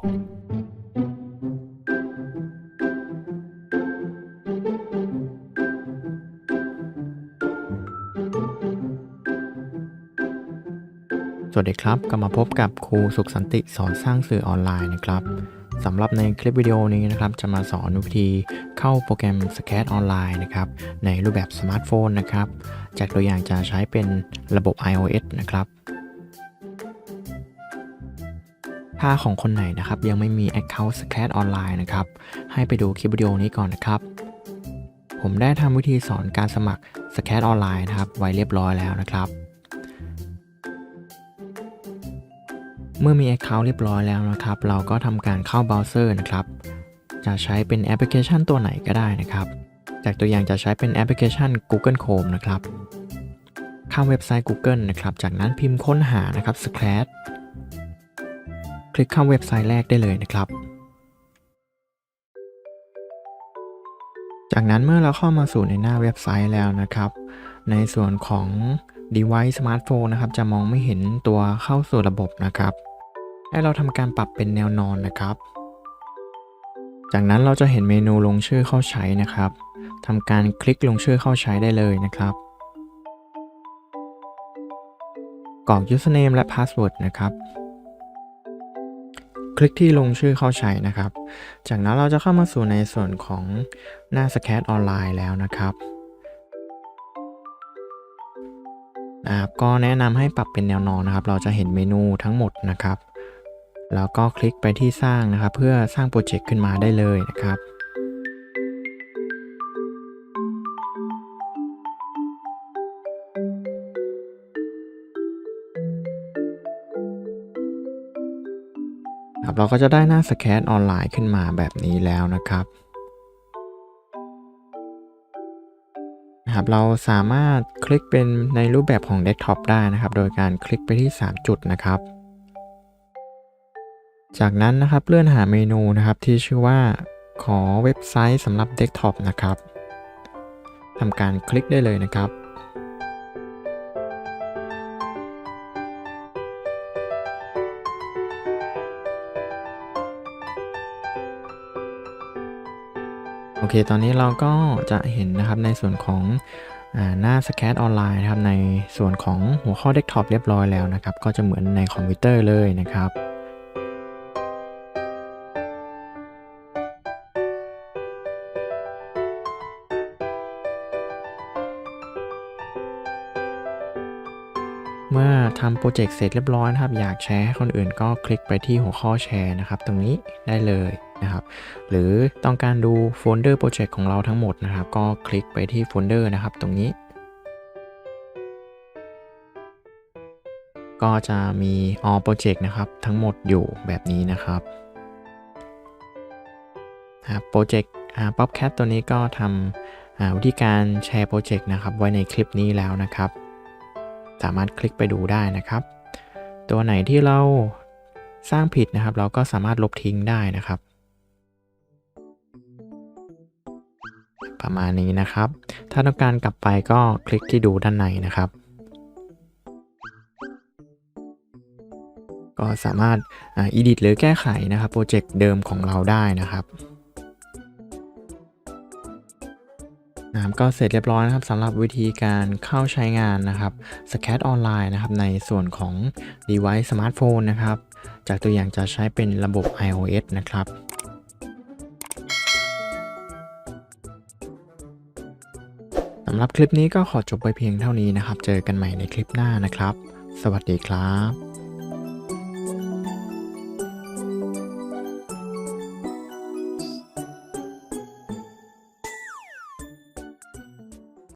สวัสดีครับกลับมาพบกับครูสุขสันติสอนสร้างสื่อออนไลน์นะครับสำหรับในคลิปวิดีโอนี้นะครับจะมาสอนวิธีเข้าโปรแกรม s c a t ออนไลน์นะครับในรูปแบบสมาร์ทโฟนนะครับจากตัวอย่างจะใช้เป็นระบบ iOS นะครับ ถ้าของคนไหนนะครับยังไม่มี Account s c a t ออนไลน์นะครับ ให้ไปดูคลิปวิดีโอนี้ก่อนนะครับ ผมได้ทำวิธีสอนการสมัคร s c a t ออนไลน์นะครับ ไว้เรียบร้อยแล้วนะครับ เมื่อมี Account เรียบร้อยแล้วนะครับ เราก็ทำการเข้าเบราว์เซอร์นะครับ จะใช้เป็นแอปพลิเคชันตัวไหนก็ได้นะครับ จากตัวอย่างจะใช้เป็นแอปพลิเคชัน Google Chrome นะครับ เข้าเว็บไซต์ Google นะครับ จากนั้นพิมพ์ค้นหานะครับ Scratch ลิกเข้าเว็บไซต์แรกได้เลยนะครับ จากนั้นเมื่อเราเข้ามาสู่ในหน้าเว็บไซต์แล้วนะครับ ในส่วนของ device smartphone นะครับ จะมองไม่เห็นตัวเข้าสู่ระบบนะครับ ให้เราทำการปรับเป็นแนวนอนนะครับ จากนั้นเราจะเห็นเมนูลงชื่อเข้าใช้นะครับทำการคลิกลงชื่อเข้าใช้ได้เลยนะครับกรอก username และ password นะครับ คลิกที่ลงชื่อเข้าใช้นะครับ จากนั้นเราจะเข้ามาสู่ในส่วนของหน้าสแคตออนไลน์แล้วนะครับนะครับก็แนะนำให้ปรับเป็นแนวนอนนะครับ เราจะเห็นเมนูทั้งหมดนะครับ แล้วก็คลิกไปที่สร้างนะครับ เพื่อสร้างโปรเจกต์ขึ้นมาได้เลยนะครับ ครับเราก็จะได้หน้าสแคตออนไลน์ขึ้นมาแบบนี้แล้วนะครับนะครับ เราสามารถคลิกเป็นในรูปแบบของเดสก์ท็อปได้นะครับ โดยการคลิกไปที่ 3 จุดนะครับ จากนั้นนะครับเลื่อนหาเมนูนะครับที่ชื่อว่าขอเว็บไซต์สำหรับเดสก์ท็อปนะครับทำการคลิกได้เลยนะครับ โอเค ตอนนี้เราก็จะเห็นนะครับในส่วนของหน้าสแคตออนไลน์นะครับในส่วนของหัวข้อเดสก์ท็อปเรียบร้อยแล้วนะครับ ก็จะเหมือนในคอมพิวเตอร์เลยนะครับ เมื่อทำโปรเจกต์เสร็จเรียบร้อยนะครับ อยากแชร์ให้คนอื่นก็คลิกไปที่หัวข้อแชร์นะครับ ตรงนี้ได้เลยนะครับ หรือต้องการดูโฟลเดอร์โปรเจกต์ของเราทั้งหมดนะครับ ก็คลิกไปที่โฟลเดอร์นะครับ ตรงนี้ ก็จะมี all project นะครับ ทั้งหมดอยู่แบบนี้นะครับโปรเจกต์ป๊อปแคทตัวนี้ก็ทำวิธีการแชร์โปรเจกต์นะครับ ไว้ในคลิปนี้แล้วนะครับ สามารถคลิกไปดูได้นะครับ ตัวไหนที่เราสร้างผิดนะครับ เราก็สามารถลบทิ้งได้นะครับ ประมาณนี้นะครับ ถ้าต้องการกลับไปก็คลิกที่ดูด้านในนะครับ ก็สามารถอ่า edit หรือแก้ไขนะครับโปรเจกต์เดิมของเราได้นะครับ นะครับก็เสร็จเรียบร้อยนะครับสำหรับวิธีการเข้าใช้งานนะครับ Scat ออนไลน์นะครับในส่วนของ device smartphone นะครับ จากตัวอย่างจะใช้เป็นระบบ iOS นะครับสำหรับคลิปนี้ก็ขอจบไปเพียงเท่านี้นะครับ เจอกันใหม่ในคลิปหน้านะครับ สวัสดีครับ